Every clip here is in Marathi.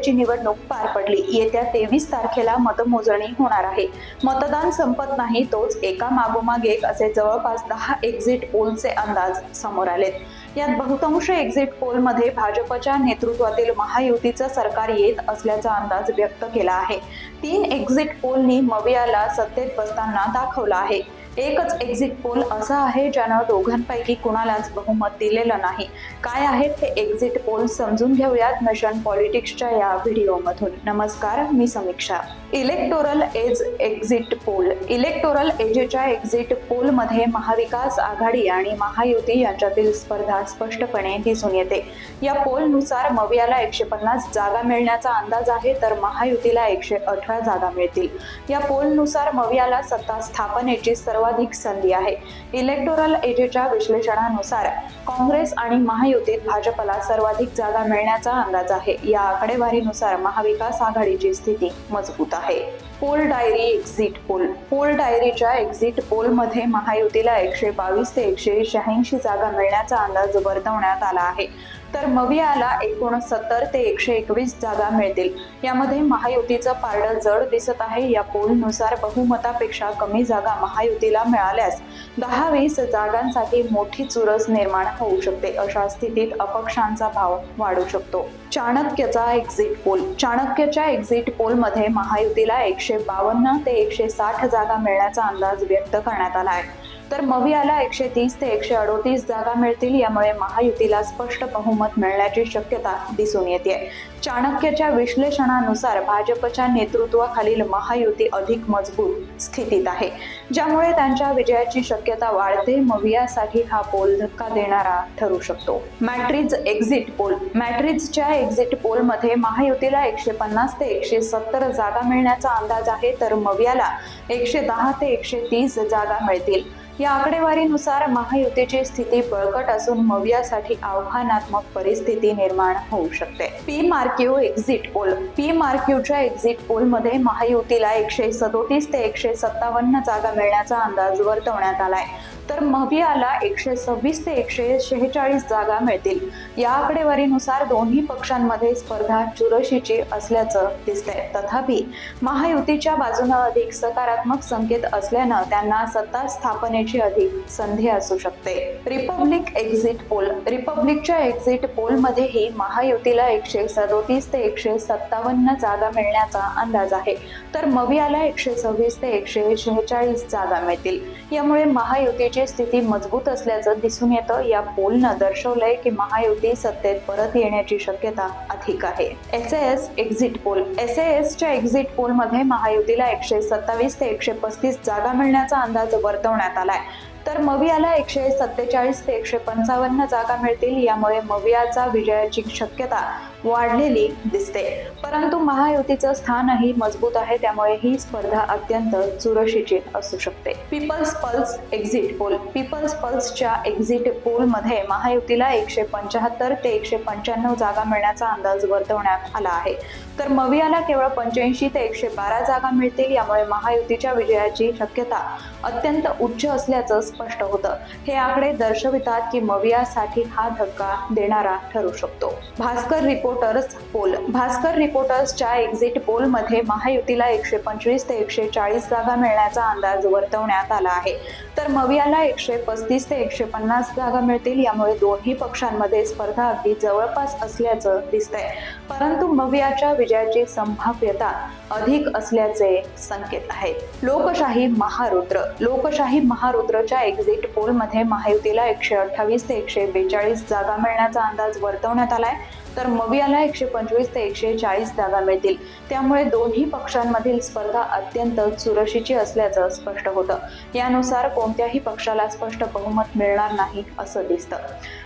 नगरपालिकेची निवडणूक पार पडली. येत्या तेवीस तारखेला मतमोजणी होणार आहे. मतदान संपत नाही तोच एका मागोमाग एक असे जवळपास दहा एक्झिट पोलचे अंदाज समोर आलेत. यात बहुतांश एक्झिट पोलमध्ये भाजपच्या नेतृत्वातील महायुतीचं सरकार येत असल्याचा अंदाज व्यक्त केला आहे. तीन एक्झिट पोलनी मवियाला सत्तेत बसताना दाखवला आहे. एकच एक्झिट पोल असा आहे ज्यानं दोघांपैकी कुणालाच बहुमत दिलेलं नाही. काय आहेत हे एक्झिट पोल समजून घेऊयात मिशन पॉलिटिक्सच्या या व्हिडिओमधून. नमस्कार मी Samiksha. Electoral edge exit poll electoral एजेच्या exit पोलमध्ये महाविकास आघाडी आणि महायुती यांच्यातील स्पर्धा स्पष्टपणे दिसून येते. या पोलनुसार मवियाला एकशे पन्नास जागा मिळण्याचा अंदाज आहे तर महायुतीला एकशे अठरा जागा मिळतील. या पोलनुसार मवियाला सत्ता स्थापनेची सर्वाधिक संधी आहे. इलेक्टोरल एजेच्या विश्लेषणानुसार काँग्रेस आणि महायुतीत भाजपला सर्वाधिक जागा मिळण्याचा अंदाज आहे. या आकडेवारीनुसार महाविकास आघाडीची स्थिती मजबूत आहे. Poll diary exit poll poll डायरीच्या exit पोलमध्ये महायुतीला एकशे बावीस ते एकशे शहाऐंशी जागा मिळण्याचा अंदाज वर्तवण्यात आला आहे. तर मवियाला एकूण सत्तर ते एकशे एकवीस जागा मिळतील. यामध्ये महायुतीचं पारडं जड दिसत आहे. या पोलनुसार बहुमतापेक्षा कमी जागा महायुतीला मिळाल्यास दहा वीस जागांसाठी मोठी चुरस निर्माण होऊ शकते. अशा स्थितीत अपक्षांचा भाव वाढू शकतो. चाणक्यचा एक्झिट पोल चाणक्यच्या एक्झिट पोलमध्ये महायुतीला एकशे बावन्न ते एकशे साठ जागा मिळण्याचा अंदाज व्यक्त करण्यात आला आहे. तर मवियाला एकशे तीस ते एकशे अडोतीस जागा मिळतील यामुळे महायुतीला स्पष्ट बहुमत मिळण्याची शक्यता दिसून येते चाणक्यच्या विश्लेषणानुसार भाजपच्या नेतृत्वाखालील महायुती अधिक मजबूत स्थितीत आहे. ज्यामुळे त्यांच्या विजयाची शक्यता वाढते मवियासाठी हा पोल धक्का देणारा ठरू शकतो. मॅट्रिज एक्झिट पोल मॅट्रिजच्या एक्झिट पोलमध्ये महायुतीला एकशे पन्नास ते एकशे सत्तर जागा मिळण्याचा अंदाज आहे तर मवियाला एकशे दहा ते एकशे तीस जागा मिळतील. या आकडेवारीनुसार महायुतीची स्थिती बळकट असून मवियासाठी आव्हानात्मक परिस्थिती निर्माण होऊ शकते. P Marq exit poll. P मार्क्यूच्या exit पोलमध्ये महायुतीला एकशे सदोतीस ते एकशे सत्तावन्न जागा मिळण्याचा अंदाज वर्तवण्यात आलाय. तर महबियाला एकशे सव्वीस ते एकशे शेहेचाळीस जागा मिळतील. या आकडेवारीनुसार दोन्ही पक्षांमध्ये स्पर्धा चुरशीची असल्याचं दिसतंय. तथापि महायुतीच्या बाजूनं अधिक सकारात्मक संकेत असल्यानं त्यांना सत्ता स्थापनेची अधिक संधी असू शकते. रिपब्लिक एक्झिट पोल रिपब्लिकच्या एक्झिट पोलमध्येही महायुतीला एकशे सदोतीस ते एकशे सत्तावन्न जागा मिळण्याचा अंदाज आहे. तर मवियाला एकशे सव्वीस ते एकशे शेहेचाळीस जागा मिळतील. यामुळे महायुतीची स्थिती मजबूत असल्याचं दिसून येतं. या पोलनं दर्शवलंय की महायुती सत्तेत परत येण्याची शक्यता अधिक आहे. S S exit poll S एसच्या एक्झिट पोलमध्ये महायुतीला एकशे सत्तावीस ते एकशे पस्तीस जागा मिळण्याचा अंदाज वर्तवण्यात आलाय. तर मवियाला एकशे सत्तेचाळीस ते एकशे पंचावन्न जागा मिळतील. यामुळे मवियाचा विजयाची शक्यता वाढलेली दिसते. परंतु महायुतीचं स्थानही मजबूत आहे. त्यामुळे ही स्पर्धा अत्यंत चुरशीची असू शकते. People's pulse exit poll. People's पल्सच्या exit पोलमध्ये महायुतीला एकशे पंच्याहत्तर ते एकशे पंच्याण्णव जागा मिळण्याचा अंदाज वर्तवण्यात आला आहे. तर मवियाला केवळ पंच्याऐंशी ते एकशे बारा जागा मिळतील. यामुळे महायुतीच्या विजयाची शक्यता अत्यंत उच्च असल्याचं स्पष्ट होतं. हे आकडे दर्शवितात की मवियासाठी हा धक्का देणारा ठरू शकतो. Bhaskar reporters poll. भास्कर रिपोर्टर्सच्या एक्झिट पोलमध्ये महायुतीला एकशे पंचवीस ते एकशे चाळीस जागा मिळण्याचा अंदाज वर्तवण्यात आला आहे. तर मवियाला एकशे पस्तीस ते एकशे पन्नास जागा मिळतील यामुळे दोन्ही पक्षांमध्ये स्पर्धा अगदी जवळपास असल्याचं दिसतंय. परंतु मवियाच्या विजयाची संभाव्यता अधिक असल्याचे संकेत आहेत. लोकशाही महारुद्र. लोकशाही महारुद्रच्या एक्झिट पोलमध्ये महायुतीला एकशे अठ्ठावीस ते एकशे बेचाळीस जागा मिळण्याचा अंदाज वर्तवण्यात आलाय. तर मवियाला एकशे पंचवीस ते एकशे चाळीस जागा मिळतील. त्यामुळे दोन्ही पक्षांमधील स्पर्धा अत्यंत चुरशीची असल्याचं स्पष्ट होतं. यानुसार कोणत्याही पक्षाला स्पष्ट बहुमत मिळणार नाही असं दिसतं.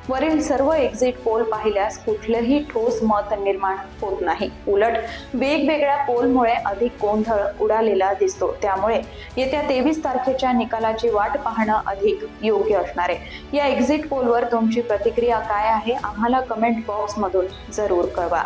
वरील सर्व एक्झिट पोल पाहिल्यास कुठलंही ठोस मत निर्माण होत नाही. उलट वेगवेगळ्या पोलमुळे अधिक गोंधळ उडालेला दिसतो. त्यामुळे येत्या तेवीस तारखेच्या निकालाची वाट पाहणं अधिक योग्य असणार आहे. या एक्झिट पोलवर तुमची प्रतिक्रिया काय आहे? आम्हाला कमेंट बॉक्समधून जरूर कळवा.